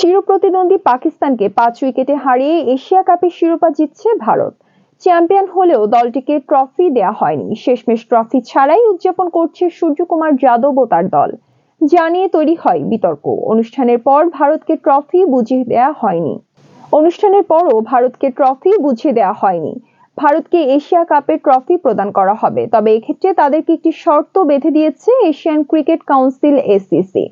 চিরপ্রতিদ্বন্দ্বী পাকিস্তানকে পাঁচ উইকেটে হারিয়ে এশিয়া কাপের শিরোপা জিতছে ভারত। চ্যাম্পিয়ন হলেও দলটিকে ট্রফি দেয়া হয়নি। শেষমেশ ট্রফি ছাড়াই উদযাপন করছে সূর্যকুমার যাদব ও তার দল। যা নিয়ে তৈরি হয় বিতর্ক। অনুষ্ঠানের পর ভারতকে ট্রফি বুঝিয়ে দেয়া হয়নি। অনুষ্ঠানের পরও ভারতকে ট্রফি বুঝিয়ে দেওয়া হয়নি। ভারতকে এশিয়া কাপের ট্রফি প্রদান করা হবে। তবে এক্ষেত্রে তাদেরকে একটি শর্ত বেঁধে দিয়েছে এশিয়ান ক্রিকেট কাউন্সিল এসিসি।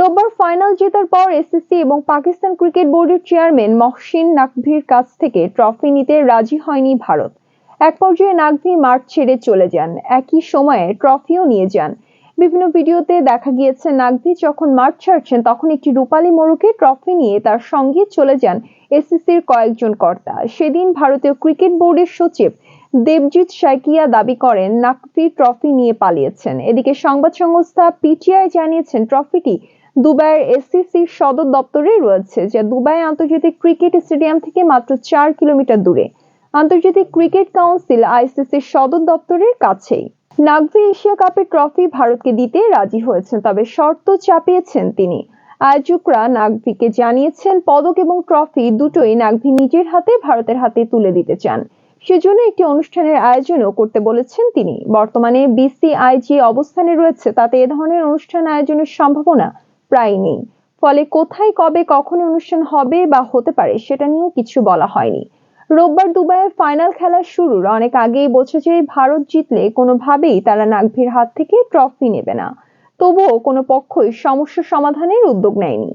রোববার ফাইনাল জেতার পর এসিসি এবং পাকিস্তান ক্রিকেট বোর্ডের চেয়ারম্যান মহসিন নাকভির কাছ থেকে ট্রফি নিতে রাজি হয়নি ভারত। এক পর্যায়ে নাকভি মাঠ ছেড়ে চলে যান। একই সময়ে ট্রফিও নিয়ে যান। বিভিন্ন ভিডিওতে দেখা গিয়েছে নাকভি যখন মাঠ ছাড়ছেন, তখন একটি রূপালী মোড়কে ট্রফি নিয়ে তার সঙ্গে চলে যান এসিসির কয়েকজন কর্তা। সেদিন ভারতীয় ক্রিকেট বোর্ডের সচিব দেবজিৎ সাইকিয়া দাবি করেন নাকভি ট্রফি নিয়ে পালিয়েছেন। এদিকে সংবাদ সংস্থা পিটিআই জানিয়েছেন, ট্রফিটি দুবাইয়ের এসসিসির সদর দপ্তরে রয়েছে, যা দুবাই আন্তর্জাতিক ক্রিকেট স্টেডিয়াম থেকে মাত্র চার কিলোমিটার দূরে। আন্তর্জাতিক ক্রিকেট কাউন্সিল আইসিসির সদর দপ্তরের কাছেই। নাগভি এশিয়া কাপের ট্রফি ভারতকে দিতে রাজি হয়েছেন, তবে শর্ত চাপিয়েছেন তিনি। আয়োজকরা নাগভিকে জানিয়েছেন, পদক এবং ট্রফি দুটোই নাগভি নিজের হাতে, ভারতের হাতে তুলে দিতে চান। সেজন্য একটি অনুষ্ঠানের আয়োজনও করতে বলেছেন তিনি। বর্তমানে বিসিআই যে অবস্থানে রয়েছে, তাতে এ ধরনের অনুষ্ঠান আয়োজনের সম্ভাবনা প্রায় নেই। ফলে কোথায়, কবে, কখন অনুষ্ঠান হবে বা হতে পারে সেটা নিয়েও কিছু বলা হয়নি। রোববার দুবাইয়ের ফাইনাল খেলা শুরুর অনেক আগেই বলছে যে ভারত জিতলে কোনোভাবেই তারা নাগভীর হাত থেকে ট্রফি নেবে না। তবুও কোনো পক্ষই সমস্যা সমাধানের উদ্যোগ নেয়নি।